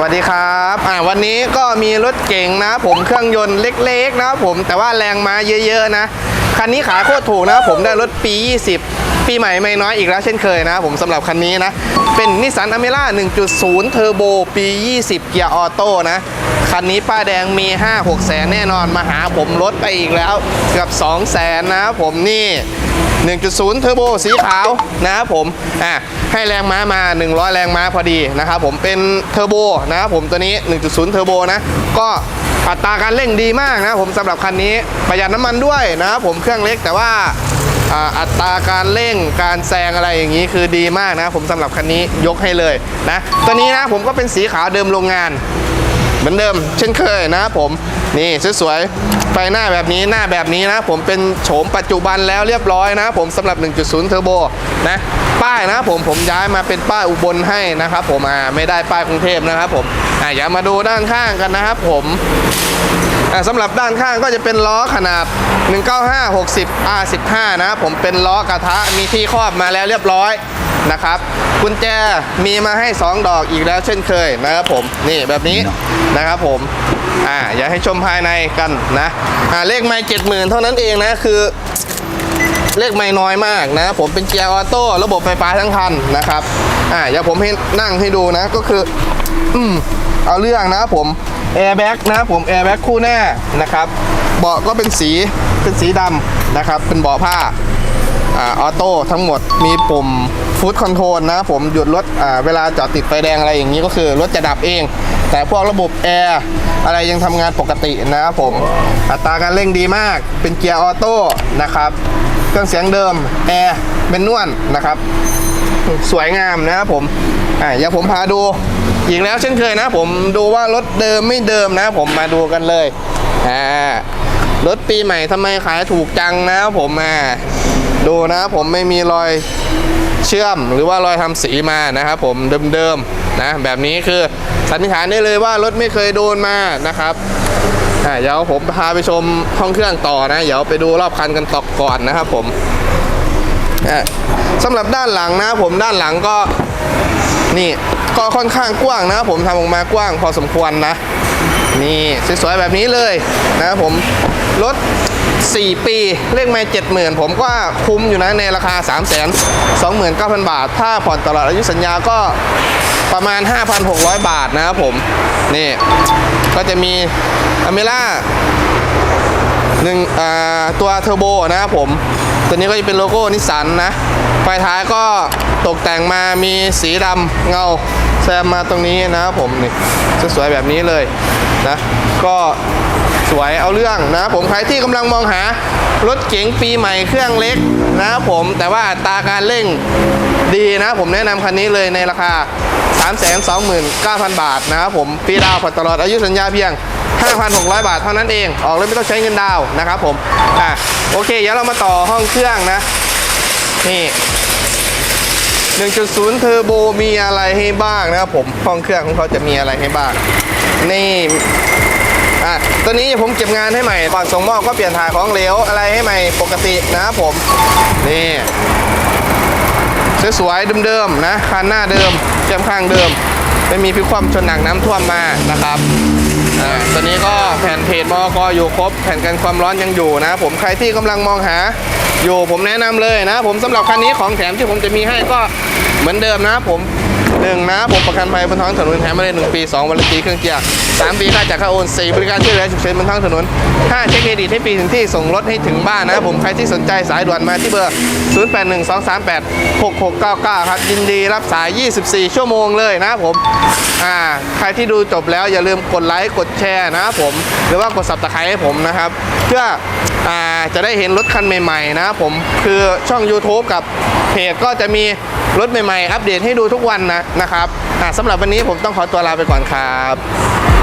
วัสดีครับอ่าวันนี้ก็มีรถเก๋งนะ ผมเครื่องยนต์เล็กๆนะผมแต่ว่าแรงม้าเยอะๆนะ คันนี้ขายโคตรถูกนะ ผมได้รถปี 20 ปีใหม่ไม่น้อยอีกแล้วเช่นเคยนะผมสำหรับคันนี้นะ เป็นนิสสันอเมร่า1.0 เทอร์โบปี 20 เกียร์ออโต้นะ คันนี้ป้าแดงมี 5-6 แสนแน่นอนมาหาผมลดไปอีกแล้วเกือบ2 แสนนะผมนี่ 1.0 เทอร์โบสีขาวนะครับผมอะให้แรงม้ามา 100 แรงม้าพอดีนะครับผมเป็นเทอร์โบนะครับผมตัวนี้ 1.0 เทอร์โบนะก็อัตราการเร่งดีมากนะผมสำหรับคันนี้ประหยัดน้ำมันด้วยนะครับผมเครื่องเล็กแต่ว่าอัตราการเร่งการแซงอะไรอย่างนี้คือดีมากนะผมสำหรับคันนี้ยกให้เลยนะตัวนี้นะผมก็เป็นสีขาวเดิมโรงงาน มือนเดิม เช่นเคยนะผมนี่สวยๆไฟหน้าแบบนี้หน้าแบบนี้นะผมเป็นโฉมปัจจุบันแล้วเรียบร้อยนะผมสำหรับ 1.0 เทอร์โบนะป้ายนะผมผมย้ายมาเป็นป้ายอุบลให้นะครับผมอ่าไม่ได้ป้ายกรุงเทพนะครับผมอ่าอย่ามาดูด้านข้างกันนะครับผมสำหรับด้านข้างก็จะเป็นล้อขนาด 195 60 R15 นะผมเป็นล้อกระทะมีที่ครอบมาแล้วเรียบร้อย นะครับกุญแจมีมาให้ 2 ดอกอีกแล้วเช่นเคยนะครับผมนี่แบบนี้นะครับผมอ่าอย่าให้ชมภายในกันนะอ่าเลขไม่เจ็ดหมื่นเท่านั้นเองนะคือเลขไม่น้อยมากนะผมเป็นเกียร์ออโต้ระบบไฟฟ้าทั้งคันนะครับอ่าอย่าผมให้นั่งให้ดูนะก็คืออืมเอาเรื่องนะผมแอร์แบ็กนะผมแอร์แบ็กคู่หน้านะครับเบาะก็เป็นสีเป็นสีดำนะครับเป็นเบาะผ้า ออโต้ทั้งหมดมีปุ่มฟู้ดคอนโทรลนะผมหยุดรถเวลาจอดติดไฟแดงอะไรอย่างนี้ก็คือรถจะดับเอง แต่พวกระบบแอร์อะไรยังทำงานปกตินะครับผมอัตราการเร่งดีมาก เป็นเกียร์ออโต้นะครับเครื่องเสียงเดิมแอร์เป็นนวลนะครับสวยงามนะครับผมอะอย่าผมพาดูอีกแล้วเช่นเคยนะผมดูว่ารถเดิมไม่เดิมนะผมมาดูกันเลยอ่ารถปีใหม่ทำไมขายถูกจังนะครับผมอ่า ดูนะครับผมไม่มีรอยเชื่อมหรือว่ารอยทำสีมานะครับผมเดิมๆนะแบบนี้คือสันนิษฐานได้เลยว่ารถไม่เคยโดนมานะครับอะเดี๋ยวผมพาไปชมห้องเครื่องต่อนะ เดี๋ยวไปดูรอบคันกันต่อก่อนนะครับผมอะสำหรับด้านหลังนะผมด้านหลังก็นี่ก็ค่อนข้างกว้างนะผมทำออกมากว้างพอสมควรนะนี่สวยๆแบบนี้เลยนะครับผมรถ 4 ปีเลขไม่เจ็ดหมื่นผมก็คุ้มอยู่นะในราคา 3 2 9 0 0 0 บาท ถ้าผ่อนตลอดอายุสัญญาก็ประมาณ 5,600 บาทนะครับผมนี่ก็จะมีอเมล่าหนึ่งตัวเทอร์โบนะครับผม ตัวนี้ก็จะเป็นโลโก้นิสสันนะไฟท้ายก็ตกแต่งมามีสีดำเงาแซมมาตรงนี้นะครับผมนี่สวยๆแบบนี้เลยนะก็ สวยเอาเรื่องนะครับผมใครที่กำลังมองหารถเก๋งปีใหม่เครื่องเล็กนะครับผมแต่ว่าอัตราการเร่งดีนะผมแนะนำคันนี้เลยในราคา 329,000 บาทนะครับผมปีดาวผ่อนตลอดอายุสัญญาเพียง 5,600 บาทเท่านั้นเอง ออกเลยไม่ต้องใช้เงินดาวน์นะครับผมอะโอเคเดี๋ยวเรามาต่อห้องเครื่องนะนี่1.0 เทอร์โบมีอะไรให้บ้างนะครับผมห้องเครื่องของเขาจะมีอะไรให้บ้าง นี่ อะตัวนี้ผมเก็บงานให้ใหม่ก่อนส่งมอบก็เปลี่ยนถ่ายของเหลวอะไรให้ใหม่ปกตินะครับผม นี่สวยๆเดิมๆนะคันหน้าเดิมเจียมข้างเดิม ไม่มีพลิกคว่ำชนหนักน้ำท่วมมานะครับอ่าตอนนี้ก็แผ่นเพจมอกอยู่ครบ แผ่นกันความร้อนยังอยู่นะ ผมใครที่กำลังมองหาอยู่ผมแนะนำเลยนะ ผมสำหรับคันนี้ของแถมที่ผมจะมีให้ก็เหมือนเดิมนะผม หนึ่งนะผมประกันภัยบนท้องถนนแถมมาเลยหนึ่งปีสองวันละปีเครื่องเกียร์สามปีค่าจากค่าโอนสี่บริการช่วยเหลือฉุกเฉินบนท้องถนนห้าเช็คเครดิตให้ปีถึงที่ส่งรถให้ถึงบ้านนะผมใครที่สนใจสายด่วนมาที่เบอร์ 0812386699 ครับยินดีรับสาย 24 ชั่วโมงเลยนะครับผมอ่าใครที่ดูจบแล้วอย่าลืมกดไลค์กดแชร์นะครับผมหรือว่ากด subscribe ให้ผมนะครับ เพื่ออ่าจะได้เห็นรถคันใหม่ๆนะครับผมคือช่อง YouTube กับเพจก็จะมี รถใหม่ๆ อัปเดตให้ดูทุกวันนะนะครับสำหรับวันนี้ผมต้องขอตัวลาไปก่อนครับ